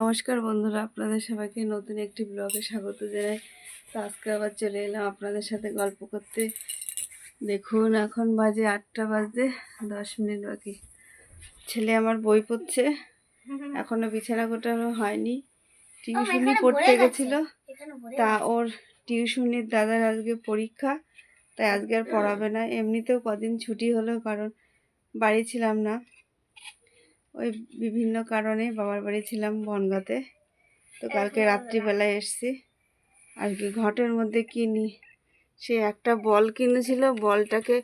নমস্কার বন্ধুরা আপনাদের সবাইকে নতুন একটি ব্লগে স্বাগত জানাই। তো আজকে আবার চলে এলাম আপনাদের সাথে গল্প করতে। দেখুন এখন বাজে আটটা বাজতে দশ মিনিট বাকি। ছেলে আমার বই পড়ছে এখনও বিছানা গোটানো হয়নি। টিউশনি পড়তে গেছিল তা ওর টিউশনির দাদার আজকে পরীক্ষা তাই আজকে আর পড়াবে না। এমনিতেও কদিন ছুটি হলো কারণ বাড়ি ছিলাম না। ওই বিভিন্ন কারণে বাবার বাড়ি ছিলাম বনগাঁতে। তো কালকে রাত্রিবেলায় এসছি। আর কি ঘটের মধ্যে কিনি সে একটা বল কিনেছিল বলটাকে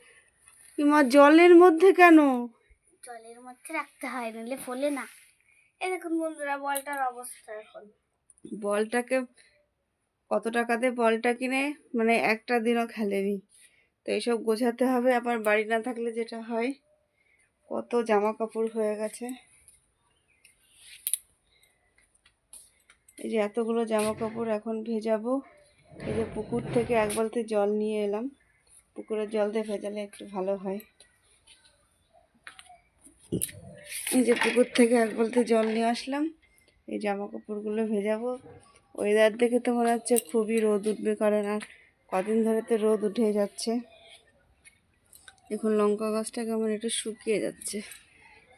কিমা জলের মধ্যে কেন? জলের মধ্যে রাখতে হয় নাহলে ফোলে না। এই দেখুন বন্ধুরা বলটার অবস্থা এখন। বলটাকে কত টাকাতে বলটা কিনে? মানে একটা দিনও খেলেনি। তো এইসব গোছাতে হবে আবার বাড়ি না থাকলে যেটা হয়? কত জামা কাপড় হয়ে গেছে। এই যে এতগুলো জামা কাপড় এখন ভেজাবো। এই যে পুকুর থেকে এক বালতি জল নিয়ে এলাম। পুকুরের জল দিয়ে ভেজালে একটু ভালো হয়। এই যে পুকুর থেকে এক বালতি জল নিয়ে আসলাম। এই জামা কাপড়গুলো ভেজাবো। ওয়েদার দেখে তো মনে হচ্ছে খুবই রোদ উঠবে, কারণ আর কদিন ধরে তো রোদ উঠে যাচ্ছে। দেখুন, লঙ্কা গাছটা কেমন একটু শুকিয়ে যাচ্ছে।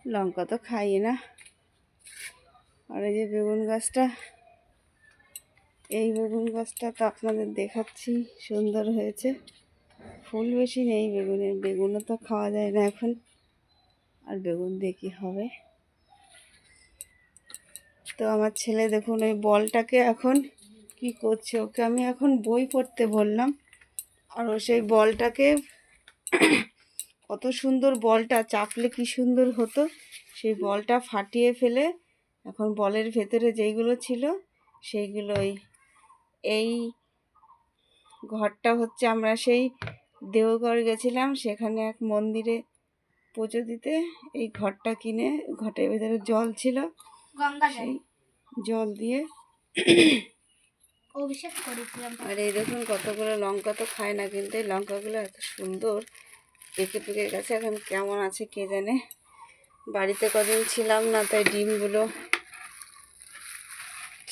লঙ্কা তো খাই না। আর এই যে বেগুন গাছটা, এই বেগুন গাছটা তো আপনাদের দেখাচ্ছি, সুন্দর হয়েছে। ফুল বেশি নেই, বেগুনের, বেগুনও তো খাওয়া যায় না এখন। আর বেগুন কী হবে? তো আমার ছেলে দেখুন, ওই বলটাকে এখন কি করছে? ওকে আমি এখন বই পড়তে বললাম। আর ও সেই বলটাকে কত সুন্দর বলটা চাপলে কি সুন্দর হতো? সেই বলটা ফাটিয়ে ফেলে এখন বলের ভেতরে যেইগুলো ছিল সেইগুলোই। এই ঘরটা হচ্ছে আমরা সেই দেওঘর গেছিলাম সেখানে এক মন্দিরে পুজো দিতে। এই ঘরটা কিনে ঘটের ভেতরে জল ছিল। গঙ্গা সেই জল দিয়ে অভিষেক করেছিলাম। আর এই দেখুন কতগুলো লঙ্কা তো খায় না কিন্তু এই লঙ্কাগুলো এত সুন্দর। পেকে গেছে, এখন কেমন আছে কে জানে। বাড়িতে কদিন ছিলাম না, তাই ডিমগুলো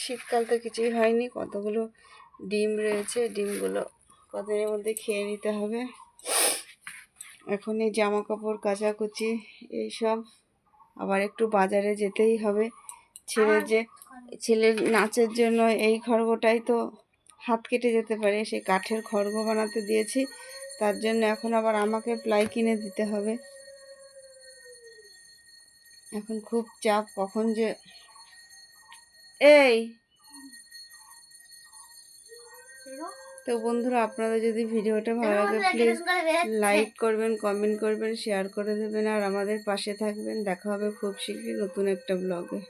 শীতকাল তো কিছুই হয়নি, কতগুলো ডিম রয়েছে, ডিমগুলো কদিনের মধ্যে খেয়ে নিতে হবে। এখন এই জামা কাপড় কাচাকুচি, এইসব। আবার একটু বাজারে যেতেই হবে। ছেলে যে, ছেলের নাচের জন্য এই খড়গোটাই তো হাত কেটে যেতে পারে সেই কাঠের খড়গ বানাতে দিয়েছি। তার জন্য এখন আবার আমাকে প্লাই কিনে দিতে হবে। এখন খুব চাপ কখন যে এই তো বন্ধুরা আপনারা যদি ভিডিওটা ভালো লাগে প্লিজ লাইক করবেন কমেন্ট করবেন শেয়ার করে দেবেন আর আমাদের পাশে থাকবেন। দেখা হবে খুব শীঘ্রই নতুন একটা ব্লগে